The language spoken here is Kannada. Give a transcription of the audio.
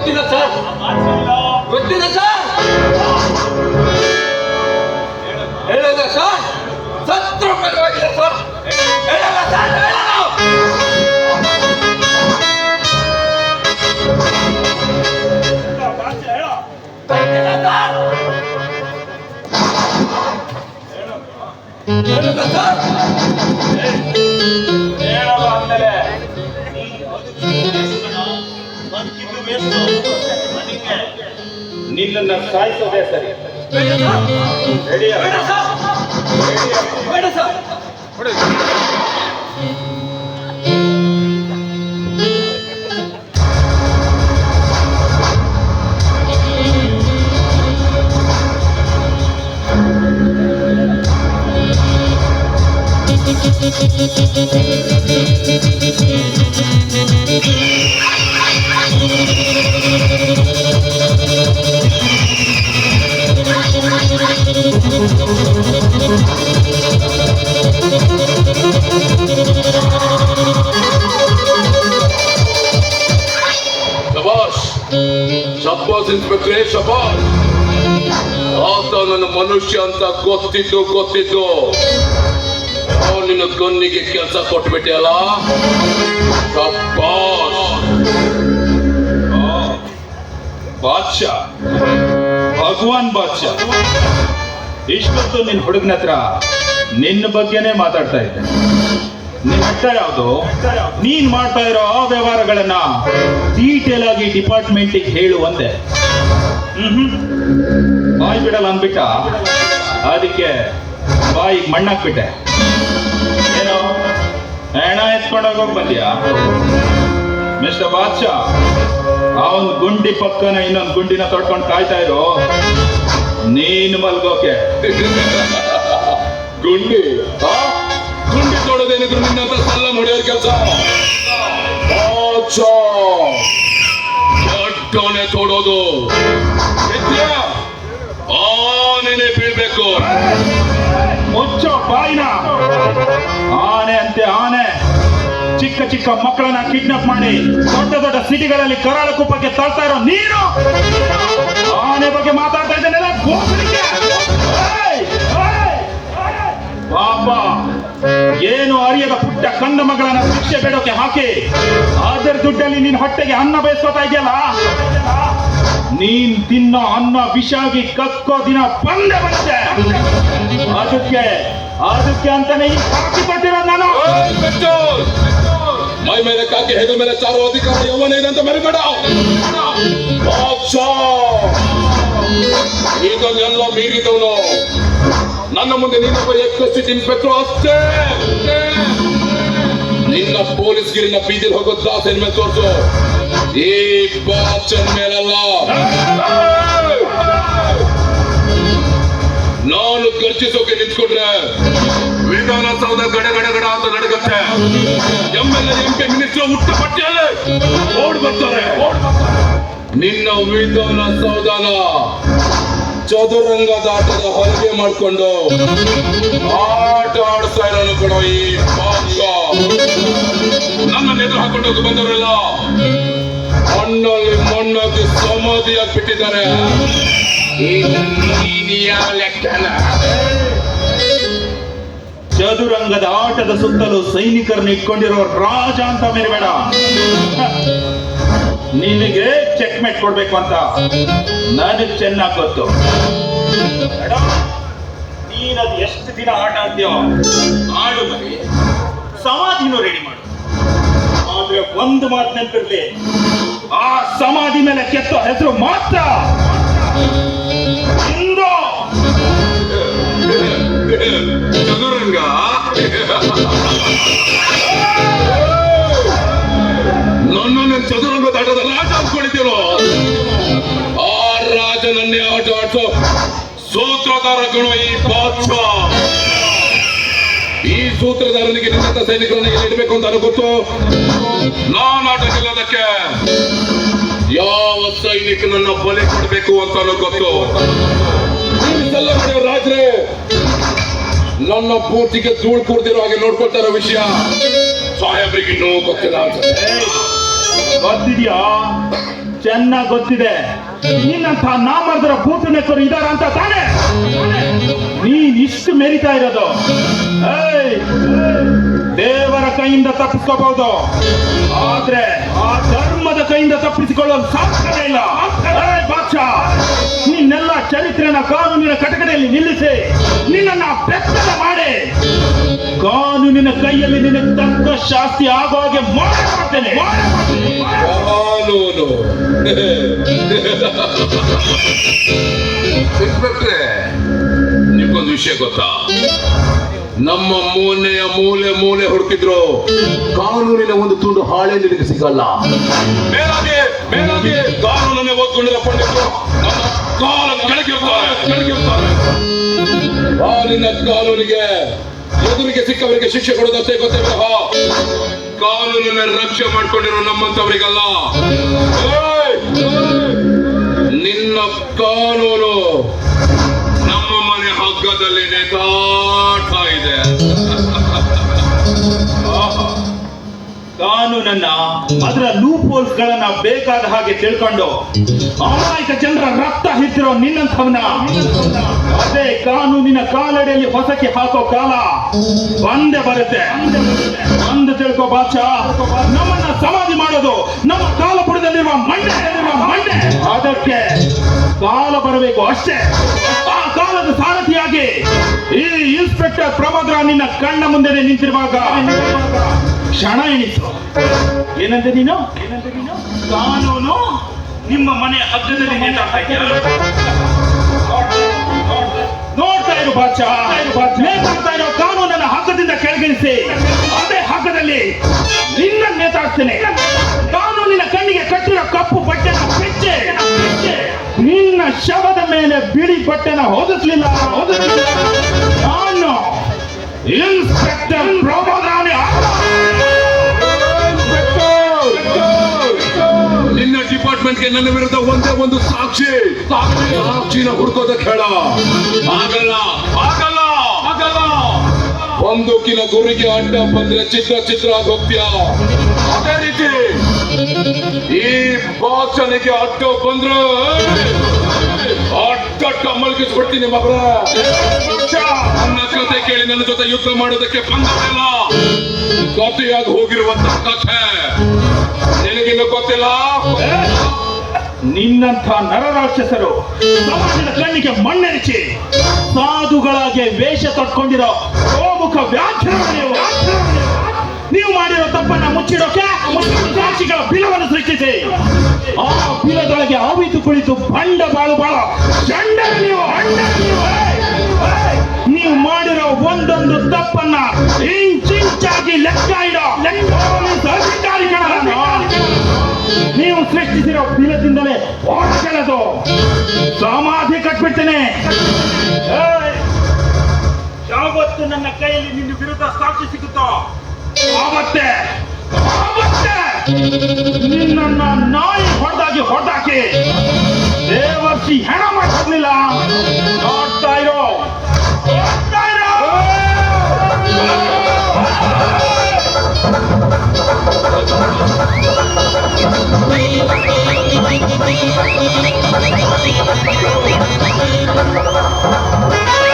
ಗೊತ್ತಿಲ್ಲ ಸರ್. ಗೊತ್ತಿಲ್ಲ ಸರ್. ಹೇಳಲ್ಲ ಸರ್? ಸತ್ರ ಪರವಾಗಿಲ್ಲ ಸರ್ ಹೇಳಲ್ಲ. ಸರ್. ಹೇಳಲ್ಲ ಸರ್? ಬದುಕಿದ್ದು ವೇಸ್ಟ್ ಅದಕ್ಕೆ ನಿನ್ನನ್ನ ಸಾಯಿಸೋದೇ ಸರಿ ಬೇಡ ಸರ್ ಶಬಾಸ್ ಇನ್ಸ್ಪೆಕ್ಟ್ರೆ ಶಬಾಷ್ ಆತ ನನ್ನ ಮನುಷ್ಯ ಅಂತ ಗೊತ್ತಿದ್ದು ಗೊತ್ತಿದ್ದು ಅವ್ನು ನಿನ್ನ ಕಣ್ಣಿಗೆ ಕೆಲಸ ಕೊಟ್ಬಿಟ್ಟೆ ಅಲ್ಲ ಶಬಾಷ್ ಬಾದ್ಶಾ ಭಗವಾನ್ ಬಾದ್ಶಾ ಇಷ್ಟೊತ್ತು ನಿನ್ನ ಹುಡುಗನ ಹತ್ರ ನಿನ್ನ ಬಗ್ಗೆನೇ ಮಾತಾಡ್ತಾ ಇದ್ದೆ. ನಿನ್ನ ಹೆಸರು ಯಾವುದು? ನೀನ್ ಮಾಡ್ತಾ ಇರೋ ಆ ವ್ಯವಹಾರಗಳನ್ನ ಡೀಟೇಲ್ ಆಗಿ ಡಿಪಾರ್ಟ್ಮೆಂಟಿಗೆ ಹೇಳು ಒಂದೆ ಹ್ಮ್ ಬಾಯಿ ಬಿಡಲ್ಲ ಅಂದ್ಬಿಟ್ಟ. ಅದಕ್ಕೆ ಬಾಯಿಗೆ ಮಣ್ಣಾಕ್ಬಿಟ್ಟೆ. ಏನೋ? ಹೆಣ ಎತ್ಕೊಂಡೋಗೋಗ್ ಬಂದ್ಯಾ? ಮಿಸ್ಟರ್ ಬಾದ್ಶಾ ಅವನ್ ಗುಂಡಿ ಪಕ್ಕನ ಇನ್ನೊಂದು ಗುಂಡಿನ ತೊಡ್ಕೊಂಡು ಕಾಯ್ತಾ ಇರೋ? ನೀನ್ ಮಲ್ಗೋಕೆ. ಗುಂಡಿ? ಗುಂಡಿ ತೊಡೋದೇನಿದ್ರು ನಿನ್ನಂತ ಸಲ್ಲ ಹೊಡೆಯೋ ಕೆಲಸ? ದೊಡ್ಡವನೇ ತೊಡೋದು. ಆನೆ ಆನೆನೆ ಬೀಳ್ಬೇಕು. ಮುಚ್ಚೋ ಬಾಯಿನ. ಆನೆ ಅಂತೆ ಆನೆ. ಚಿಕ್ಕ ಚಿಕ್ಕ ಮಕ್ಕಳನ್ನ ಕಿಡ್ನಾಪ್ ಮಾಡಿ ದೊಡ್ಡ ದೊಡ್ಡ ಸಿಟಿಗಳಲ್ಲಿ ಕರಾಳ ಕುಪ್ಪಕ್ಕೆ ತಳ್ತಾ ಇರೋ ನೀನು. ಆನೆ ಬಗ್ಗೆ ಮಾತಾಡ್ತಾ! ಏಯ್! ಪಾಪ, ಏನು ಅರಿಯದ ಪುಟ್ಟ ಕಂದ ಮಗಳನ್ನ ಶಿಕ್ಷೆ ಬೇಡೋಕೆ ಹಾಕಿ ಅದರ ದುಡ್ಡಲ್ಲಿ ನಿನ್ ಹೊಟ್ಟೆಗೆ ಅನ್ನ ಬೇಯಿಸ್ಕೊತಾ ಇದೆಯಲ್ಲ ನೀನ್ ತಿನ್ನೋ ಅನ್ನ ವಿಷಾಗಿ ಕಕ್ಕೋ ದಿನ ಬಂದೆ ಬಂದೆ ಅದಕ್ಕೆ ಅದಕ್ಕೆ ಅಂತಾನೆ ಈ ನಾನು! ಮೈ ಮೇಲೆ ಕಾಕಿ, ಹೆಗಲ ಮೇಲೆ ಚಾರೋ ಅಧಿಕಾರ ಯೌವನ ಇದೆ ಅಂತ ಮರಿಬೇಡ! ಇದನ್ನೆಲ್ಲ ಮೀರಿದವನು. ನನ್ನ ಮುಂದೆ ನಿನ್ನೊಬ್ಬ ಎಷ್ಟು ತಿನ್ಬೇಕು ಅಷ್ಟೇ ನಿನ್ನ ಪೊಲೀಸ್ ಗಿರಿನ ಬೀದಿಲ್ ಹೋಗೋ ದಾಸನ ಮೇಲೆ ತೋರ್ಸು. ಈ ಬಾಚನ್ ಮೇಲಲ್ಲ. ನಾನು ಗರ್ಜಿಸೋಕೆ ನಿಂತ್ಕೊಂಡ್ರೆ ವಿಧಾನಸೌಧ ಗಡ ಗಡ ಗಡ ಅಂತ ನಡಗತ್ತೆ. M L M P minister ಹುಟ್ಟ ಪಟ್ಟಿಯಲ್ಲಿ ಓಡ್ ಬರ್ತಾರೆ. ನಿನ್ನ ವಿಧಾನಸೌಧನ ಚದುರಂಗದ ಆಟದ ಹೊರಗೆ ಮಾಡ್ಕೊಂಡು ಆಟ ಆಡ್ತಾ ಇರೋನು ಕೊಡೋ ಈ ಬಾಂಗ. ನನ್ನ ಎದುರು ಹಾಕೊಂಡು ಬಂದವರೆಲ್ಲ ಮಣ್ಣಲ್ಲಿ ಮಣ್ಣಾಗಿ ಸಮಾಧಿ ಬಿಟ್ಟಿದ್ದಾರೆ. ಇದು ನೀನ್ ಯಾವ ಲೆಕ್ಕನ. ಚದುರಂಗದ ಆಟದ ಸುತ್ತಲೂ ಸೈನಿಕರನ್ನು ಇಟ್ಕೊಂಡಿರೋ ರಾಜ ಅಂತ ಮೇರಬೇಡ ನಿನಗೆ ಚೆಕ್ ಮೇಟ್ ಕೊಡ್ಬೇಕು ಅಂತ. ನನಗೆ ಚೆನ್ನಾಗಿ ಗೊತ್ತು. ನೀನದು ಎಷ್ಟು ದಿನ ಆಟ ಆಡ್ತೀಯೋ ಆಡು ಮರಿ. ಸಮಾಧಿನೂ ರೆಡಿ ಮಾಡು. ಆದ್ರೆ ಒಂದು ಮಾತು ನೆನಪಿರ್ಲಿ. ಆ ಸಮಾಧಿ ಮೇಲೆ ಕೆತ್ತ ಹೆಸರು ಮಾತ್ರ. ಚದುರಂಗ. ನನ್ನನ್ನು ಚದುರಂಗದ ಆಟದ ರಾಜ ಅನ್ಕೊಂಡಿದ್ದೀರೋ ಆ ರಾಜನನ್ನೇ ಆಟ ಆಡ್ಸೋ ಸೂತ್ರಧಾರಕನು ಈ ಪಾತ್ರ ಈ ಸೂತ್ರಧಾರನಿಗೆ ನಿನ್ನಂತ ಸೈನಿಕರನ್ನ ಇಲ್ಲಿ ಇಡಬೇಕು ಅಂತ ಗೊತ್ತು? ನಾನು ಆಟ ಗೆಲ್ಲೋದಕ್ಕೆ ಯಾವ ಸೈನಿಕನನ್ನ ಬಲಿ ಕೊಡಬೇಕು ಅಂತ ಅನ್ಕೊತು ರಾಜ್ರೆ. ನನ್ನ ಪೂರ್ತಿಗೆ ಧೂಳು ಕೊಡ್ತಿರೋ ಹಾಗೆ ನೋಡ್ಕೊಳ್ತಾರೋ ವಿಷಯ. ಸಾಹೇಬ್ರಿಗೆ ಇನ್ನೂ ಗೊತ್ತಿಲ್ಲ ಅನ್ಸುತ್ತೆ ಗೊತ್ತಿದ್ಯಾ? ಚೆನ್ನಾಗ್ ಗೊತ್ತಿದೆ. ನಿನ್ನಂತ ನಾಮರ್ದರ ಬೂಟು ನೆಕ್ಕರು ಇದಾರ ಅಂತ ತಾನೆ? ನೀನ್ ಇಷ್ಟು ಮೆರಿತಾ ಇರೋದು! ದೇವರ ಕೈಯಿಂದ ತಪ್ಪಿಸ್ಕೋಬಹುದು. ಆದ್ರೆ ಆ ಧರ್ಮದ ಕೈಯಿಂದ ತಪ್ಪಿಸಿಕೊಳ್ಳಲು ಸಾಧ್ಯವೇ ಇಲ್ಲ. ಪಕ್ಷ ನಿನ್ನೆಲ್ಲ ಚರಿತ್ರೆನ ಕಾನೂನಿನ ಕಟಕಡೆಯಲ್ಲಿ ನಿಲ್ಲಿಸಿ ನಿನ್ನ ಬೆತ್ತದ ಮಾಡಿ. ಕಾನೂನಿನ ಕೈಯಲ್ಲಿ ನಿನಗೆ ತಕ್ಕ ಶಾಸ್ತಿ ಆಗೋ ಹಾಗೆ ಮಾಡಿ ಮಾಡ್ತೇನೆ ಮಾಡಿ ಮಾಡ್ತೇನೆ. ನಿಮ್ಗೊಂದು ವಿಷಯ ಗೊತ್ತಾ? ನಮ್ಮ ಮೂನೆಯ ಮೂಲೆ ಮೂಲೆ ಹುಡುಕಿದ್ರು, ಕಾನೂನಿನ ಒಂದು ತುಂಡು ಹಾಳೆ ನಿನಗೆ ಸಿಗಲ್ಲ. ಕಾನೂನನ್ನೇ ಓದ್ಕೊಂಡಿರೋ ಪಂಡಿತರು ಕಾಲ ಕಾಲಿನ ಕಾನೂನಿಗೆ ಎದುರಿಗೆ ಸಿಕ್ಕವರಿಗೆ ಶಿಕ್ಷೆ ಕೊಡೋದಷ್ಟೇ ಗೊತ್ತೇ ವಿನಃ ಕಾನೂನನ್ನ ರಕ್ಷೆ ಮಾಡ್ಕೊಂಡಿರೋ ನಮ್ಮಂತವರಿಗಲ್ಲ! ನಿನ್ನ ಕಾನೂನು ನಮ್ಮ ಮನೆ ಹಗ್ಗದಲ್ಲಿ ನೇತಾಟ ಕಾನೂನನ್ನ ಅದರ ಲೂಪ್ ಹೋಲ್ಸ್ ಗಳನ್ನ ಬೇಕಾದ ಹಾಗೆ ತಿಳ್ಕೊಂಡು ಅಮಾಯಕ ಜನರ ರಕ್ತ ಹಿದ್ದಿರೋ ನಿನ್ನಂಥವನ್ನ ಅದೇ ಕಾನೂನಿನ ಕಾಲಡಿಯಲ್ಲಿ ಹೊಸಕ್ಕೆ ಹಾಕೋ ಕಾಲ ಬಂದೆ ಬರುತ್ತೆ. ಅಂದ ತಿಳ್ಕೋ ಬಾಚಾ ನಮ್ಮನ್ನ ಸಮಾಧಿ ಮಾಡೋದು ನಮ್ಮ ಕಾಲ ಪುಡದಲ್ಲಿರುವ ಮಣ್ಣೆ ಮಣ್ಣೆ ಅದಕ್ಕೆ ಕಾಲ ಬರಬೇಕು ಅಷ್ಟೇ. ಆ ಕಾಲದ ಸಾರಥಿಯಾಗಿ ಈ ಇನ್ಸ್ಪೆಕ್ಟರ್ ಪ್ರಮೋದ್ರ ನಿನ್ನ ಕಣ್ಣ ಮುಂದೆ ನಿಂತಿರುವಾಗ ಕ್ಷಣ ಎಣಿಸು ಏನಂತೆ ನೀನು? ಕಾನೂನು ನಿಮ್ಮ ಮನೆ ಹಗ್ಗದಲ್ಲಿ ನೇತಾಡ್ತಾ? ನೋಡ್ತಾ ಇರು ಬಾಚಾ ಇರೋ ಕಾನೂನನ್ನ ಹಗ್ಗದಿಂದ ಕೆಳಗಿಳಿಸಿ. ಅದೇ ಹಗ್ಗದಲ್ಲಿ ನಿನ್ನ ನೇತಾಡ್ತೇನೆ ಕಾನೂನಿನ ಕಣ್ಣಿಗೆ ಕಟ್ಟಿರೋ ಕಪ್ಪು ಬಟ್ಟೆನ ಪೆಚ್ಚೆ ನಿನ್ನ ಶವದ ಮೇಲೆ ಬಿಳಿ ಬಟ್ಟೆನ ಹೊದಿಸ್ಲಿಲ್ಲ. ಹೊದಿಸ್ಲಿಲ್ಲ ನಾನು ಡಿಪಾರ್ಟ್ಮೆಂಟ್ಗೆ ನನ್ನ ವಿರುದ್ಧ ಒಂದೇ ಒಂದು ಸಾಕ್ಷಿ. ಸಾಕ್ಷಿ ಸಾಕ್ಷಿನ ಹುಡ್ಕೋದಕ್ಕೆ ಹೇಳ ಆಗಲ್ಲ ಆಗಲ್ಲ ಆಗಲ್ಲ. ಬಂದೂಕಿನ ಗುರಿಗೆ ಅಡ್ಡ ಬಂದ್ರೆ ಚಿತ್ರ ಚಿತ್ರ ಆಗೋಗ್ತೀಯ ಅದೇ ರೀತಿ ಈ ಬಾಚನಿಗೆ ಅಡ್ಡ ಬಂದ್ರೆ ಅಡ್ಡ ಮಲಗಿಸ್ಬಿಡ್ತೀನಿ ಮಗಳ. ನನ್ನ ಕತೆ ಕೇಳಿ ನನ್ನ ಜೊತೆ ಯುದ್ಧ ಮಾಡೋದಕ್ಕೆ ಬಂದವರೆಲ್ಲ ಕಥೆಯಾಗಿ ಹೋಗಿರುವಂತ ಕಥೆ. ನಿನಗಿನ್ನು ಗೊತ್ತಿಲ್ಲ? ನಿನ್ನಂಥ ನರರಾಕ್ಷಸರು ಸಮಾಜದ ಕಣ್ಣಿಗೆ ಮಣ್ಣೆರಚಿ ಸಾಧುಗಳಾಗಿ ವೇಷ ತಟ್ಕೊಂಡಿರೋ ಗೋಮುಖ ವ್ಯಾಖ್ಯಾನ ನೀವು ಮಾಡಿರೋ ತಪ್ಪನ್ನ ಮುಚ್ಚಿಡೋಕೆ ಸಾಕ್ಷಿಗಳ ಬಿಲವನ್ನು ಸೃಷ್ಟಿಸಿ. ಆ ಬಿಲದೊಳಗೆ ಆವಿತು ಕುಳಿತು ಬಂಡ ಬಾಳು ಬಾಳ. ಚಂಡ ನೀವು. ನೀವು. ಮಾಡಿರೋ ಒಂದೊಂದು ತಪ್ಪನ್ನ ಇಂಚಿಂಚಾಗಿ ಲೆಕ್ಕ ಇಡೋ ಲೆಕ್ಕ ಸೃಷ್ಟಿಸಿರೋ ಬಿಲದಿಂದಲೇ ಓಡ್ಸ್ಕೊಳ್ಳೋದು ಸಮಾಧಿ ಕಟ್ಬಿಡ್ತೇನೆ. ಯಾವತ್ತು ನನ್ನ ಕೈಯಲ್ಲಿ ನಿನ್ನ ವಿರುದ್ಧ ಸಾಕ್ಷಿ ಸಿಗುತ್ತೋ, ಆವತ್ತೆ ಆವತ್ತೆ ನಿನ್ನ ನಾಯಿ ಹೊಡೆದಾಗಿ ಹೊಡೆದಾಕಿ ದೇವರ್ಷಿ ಹೆಣ ಮಾಡ್ತಿರ್ಲಿಲ್ಲ ನೋಡ್ತಾ ಇರೋ, ನೋಡ್ತಾ Thank you.